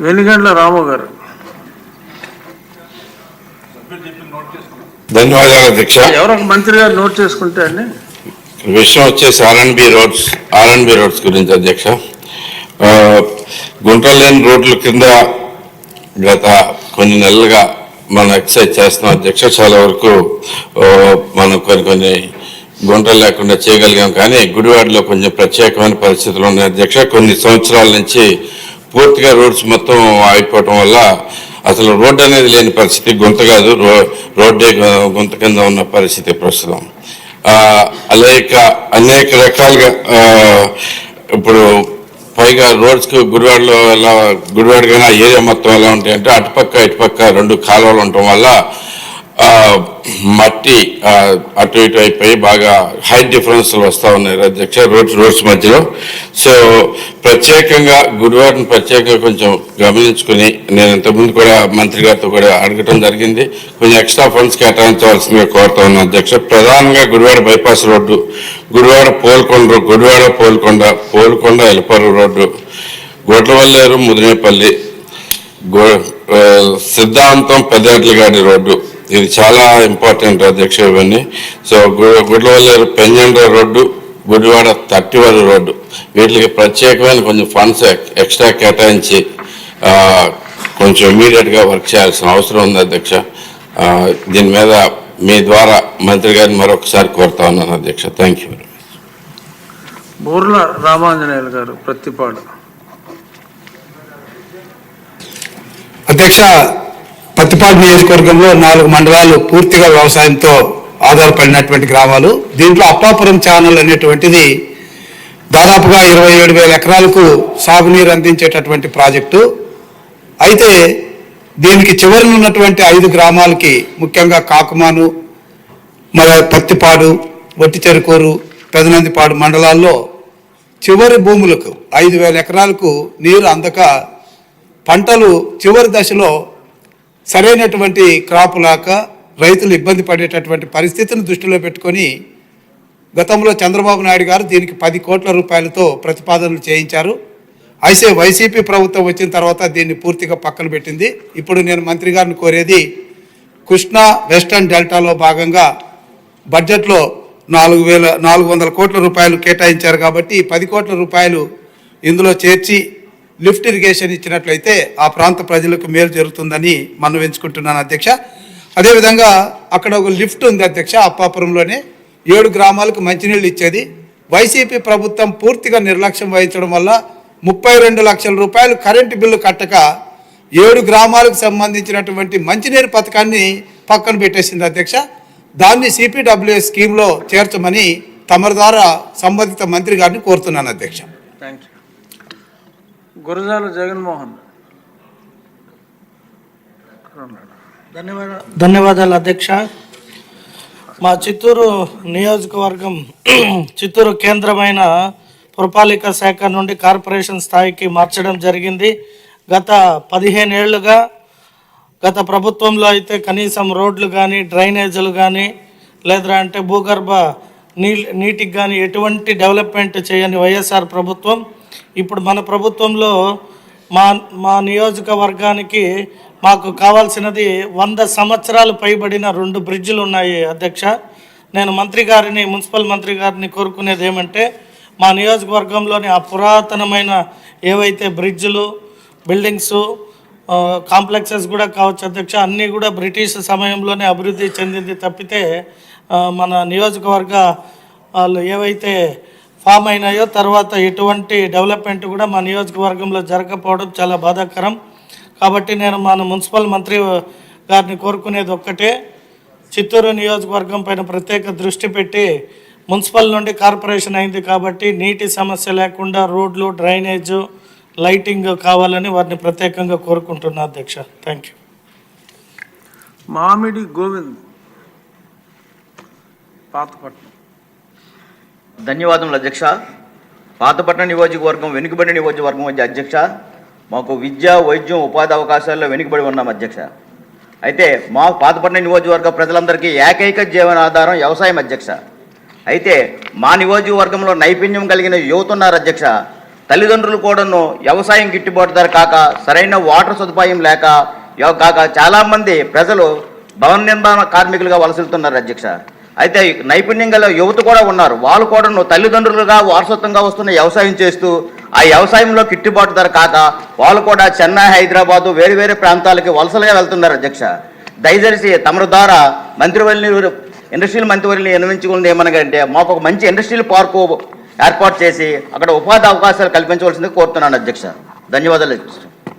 వెనుగండ్ల రాము గారు. ధన్యవాదాలు అధ్యక్ష. ఎవరో మంత్రి గారు నోట్ చేసుకుంటే అండి. విషయం వచ్చేసి ఆర్ఎన్బి రోడ్స్ ఆర్ఎన్బి రోడ్స్ గురించి అధ్యక్ష. ఆ, గుంటలు లేని రోడ్ల కింద గత కొన్ని నెలలుగా మనం ఎక్సర్సైజ్ చేస్తున్నాం. అధ్యక్ష చాలా వరకు మనం కొన్ని కొన్ని గుంటలు లేకుండా చేయగలిగాం. కానీ గుడివాడలో కొంచెం ప్రత్యేకమైన పరిస్థితులు ఉన్నాయి అధ్యక్ష. కొన్ని సంవత్సరాల నుంచి పూర్తిగా రోడ్స్ మొత్తం ఆగిపోవటం వల్ల అసలు రోడ్డు అనేది లేని పరిస్థితి గుంత కాదు. రో రోడ్డే గుంత కింద ఉన్న పరిస్థితి ప్రస్తుతం. అలాగే అనేక అనేక రకాలుగా ఇప్పుడు పైగా రోడ్స్కి గుడివాడలో ఎలా గుడివాడ కానీ ఏరియా మొత్తం ఎలా ఉంటాయంటే అటుపక్క ఇటుపక్క రెండు కాలువలు ఉండటం వల్ల మట్టి అటు ఇటు అయిపోయి బాగా హై డిఫరెన్స్లు వస్తూ ఉన్నాయి. అధ్యక్ష రోడ్స్ రోడ్స్ మధ్యలో. సో ప్రత్యేకంగా గురువారం ప్రత్యేకంగా కొంచెం గమనించుకుని నేను ఇంతకుముందు కూడా మంత్రి గారితో కూడా అడగటం జరిగింది. కొంచెం ఎక్స్ట్రా ఫండ్స్ కేటాయించవలసిందిగా కోరుతా ఉన్నాను. అధ్యక్ష ప్రధానంగా Gudivada bypass road Gudivada Polkonda Gudivada Polkonda Polkonda Elaparu road Gudlavalleru Mudinepalli go- సిద్ధాంతం పెద్దగట్లగాడి రోడ్డు ఇది చాలా ఇంపార్టెంట్ అధ్యక్ష ఇవన్నీ. So Gudlavalleru Penjendra road Gudivada Tattivari road. వీటికి ప్రత్యేకమైన కొంచెం ఫండ్స్ ఎక్స్ట్రా కేటాయించి కొంచెం ఇమీడియట్గా వర్క్ చేయాల్సిన అవసరం ఉంది అధ్యక్ష. దీని మీద మీ ద్వారా మంత్రి గారిని మరొకసారి కోరుతా ఉన్నాను అధ్యక్ష. థ్యాంక్ యూ బూర్ల రామాంజనేయులు గారు ప్రతిపాడు. అధ్యక్ష పత్తిపాడు నియోజకవర్గంలో నాలుగు మండలాలు పూర్తిగా వ్యవసాయంతో ఆధారపడినటువంటి గ్రామాలు. దీంట్లో అప్పాపురం ఛానల్ అనేటువంటిది దాదాపుగా ఇరవై ఏడు వేల ఎకరాలకు సాగునీరు అందించేటటువంటి ప్రాజెక్టు. అయితే దీనికి చివరిన ఉన్నటువంటి ఐదు గ్రామాలకి ముఖ్యంగా కాకుమాను మరి పత్తిపాడు వట్టిచెరుకూరు పెదనందిపాడు మండలాల్లో చివరి భూములకు ఐదు వేల ఎకరాలకు నీరు అందక పంటలు చివరి దశలో సరైనటువంటి క్రాప్ లాక రైతులు ఇబ్బంది పడేటటువంటి పరిస్థితిని దృష్టిలో పెట్టుకొని గతంలో చంద్రబాబు నాయుడు గారు దీనికి పది కోట్ల రూపాయలతో ప్రతిపాదనలు చేయించారు. అయితే వైసీపీ ప్రభుత్వం వచ్చిన తర్వాత దీన్ని పూర్తిగా పక్కన పెట్టింది. ఇప్పుడు నేను మంత్రి గారిని కోరేది కృష్ణా వెస్టర్న్ డెల్టాలో భాగంగా బడ్జెట్లో నాలుగు వేల నాలుగు వందల కోట్ల రూపాయలు కేటాయించారు కాబట్టి ఈ పది కోట్ల రూపాయలు ఇందులో చేర్చి లిఫ్ట్ ఇరిగేషన్ ఇచ్చినట్లయితే ఆ ప్రాంత ప్రజలకు మేలు జరుగుతుందని మనం ఎంచుకుంటున్నాను అధ్యక్ష. అదేవిధంగా అక్కడ ఒక లిఫ్ట్ ఉంది అధ్యక్ష అప్పాపురంలోనే. ఏడు గ్రామాలకు మంచినీళ్ళు ఇచ్చేది. వైసీపీ ప్రభుత్వం పూర్తిగా నిర్లక్ష్యం వహించడం వల్ల ముప్పై రెండు లక్షల రూపాయలు కరెంటు బిల్లు కట్టక ఏడు గ్రామాలకు సంబంధించినటువంటి మంచినీరు పథకాన్ని పక్కన పెట్టేసింది అధ్యక్ష. దాన్ని సిపిడబ్ల్యూఎస్ స్కీమ్లో చేర్చమని తమరి ద్వారా సంబంధిత మంత్రి గారిని కోరుతున్నాను అధ్యక్ష. Thank you Gurajala Jaganmohan. ధన్యవాద ధన్యవాదాలు అధ్యక్ష. మా చిత్తూరు నియోజకవర్గం చిత్తూరు కేంద్రమైన పురపాలిక శాఖ నుండి కార్పొరేషన్ స్థాయికి మార్చడం జరిగింది. గత పదిహేను ఏళ్ళుగా గత ప్రభుత్వంలో అయితే కనీసం రోడ్లు కానీ డ్రైనేజీలు కానీ లేదా అంటే భూగర్భ నీ నీటికి కానీ ఎటువంటి డెవలప్మెంట్ చేయని వైఎస్ఆర్ ప్రభుత్వం ఇప్పుడు మన ప్రభుత్వంలో మా మా నియోజకవర్గానికి మాకు కావాల్సినది వంద సంవత్సరాలు పైబడిన రెండు బ్రిడ్జిలు ఉన్నాయి అధ్యక్ష. నేను మంత్రి గారిని మున్సిపల్ మంత్రి గారిని కోరుకునేది ఏమంటే మా నియోజకవర్గంలోని ఆ పురాతనమైన ఏవైతే బ్రిడ్జిలు బిల్డింగ్స్ కాంప్లెక్సెస్ కూడా కావచ్చు అధ్యక్ష అన్నీ కూడా బ్రిటిష్ సమయంలోనే అభివృద్ధి చెందింది తప్పితే మన నియోజకవర్గ వాళ్ళు ఏవైతే ఫామ్ అయినాయో తర్వాత ఎటువంటి డెవలప్మెంట్ కూడా మా నియోజకవర్గంలో జరగకపోవడం చాలా బాధాకరం. కాబట్టి నేను మన మున్సిపల్ మంత్రి గారిని కోరుకునేది ఒక్కటే చిత్తూరు నియోజకవర్గం పైన ప్రత్యేక దృష్టి పెట్టి మున్సిపల్ నుండి కార్పొరేషన్ అయింది కాబట్టి నీటి సమస్య లేకుండా రోడ్లు డ్రైనేజు లైటింగ్ కావాలని వారిని ప్రత్యేకంగా కోరుకుంటున్నా అధ్యక్ష. థ్యాంక్ యూ మామిడి గోవింద్ పాతపట్నం ధన్యవాదములు అధ్యక్ష. పాతపట్నం నియోజకవర్గం వెనుకబడిన నియోజకవర్గం మధ్య అధ్యక్ష. మాకు విద్య వైద్యం ఉపాధి అవకాశాల్లో వెనుకబడి ఉన్నాం అధ్యక్ష. అయితే మా పాతపట్నం నియోజకవర్గ ప్రజలందరికీ ఏకైక జీవనాధారం వ్యవసాయం అధ్యక్ష. అయితే మా నియోజకవర్గంలో నైపుణ్యం కలిగిన యువత ఉన్నారు అధ్యక్ష. తల్లిదండ్రులు కూడాను వ్యవసాయం గిట్టుబాటు ధర కాక సరైన వాటర్ సదుపాయం లేక కాక చాలామంది ప్రజలు భవన నిర్మాణ కార్మికులుగా వలసలుతున్నారు అధ్యక్ష. అయితే నైపుణ్యం గల యువత కూడా ఉన్నారు. వాళ్ళు కూడాను తల్లిదండ్రులుగా వారసత్వంగా వస్తున్న వ్యవసాయం చేస్తూ ఆ వ్యవసాయంలో గిట్టుబాటు ధర కాక వాళ్ళు కూడా చెన్నై హైదరాబాదు వేరు వేరే ప్రాంతాలకి వలసలుగా వెళ్తున్నారు అధ్యక్ష. దయచేసి తమరు ద్వారా మంత్రివర్యులు ఇండస్ట్రియల్ మంత్రివర్యులు విన్నవించుకుంది ఏమనగంటే మాకు ఒక మంచి ఇండస్ట్రియల్ పార్కు ఏర్పాటు చేసి అక్కడ ఉపాధి అవకాశాలు కల్పించవలసింది కోరుతున్నాను అధ్యక్ష. ధన్యవాదాలు అధ్యక్ష.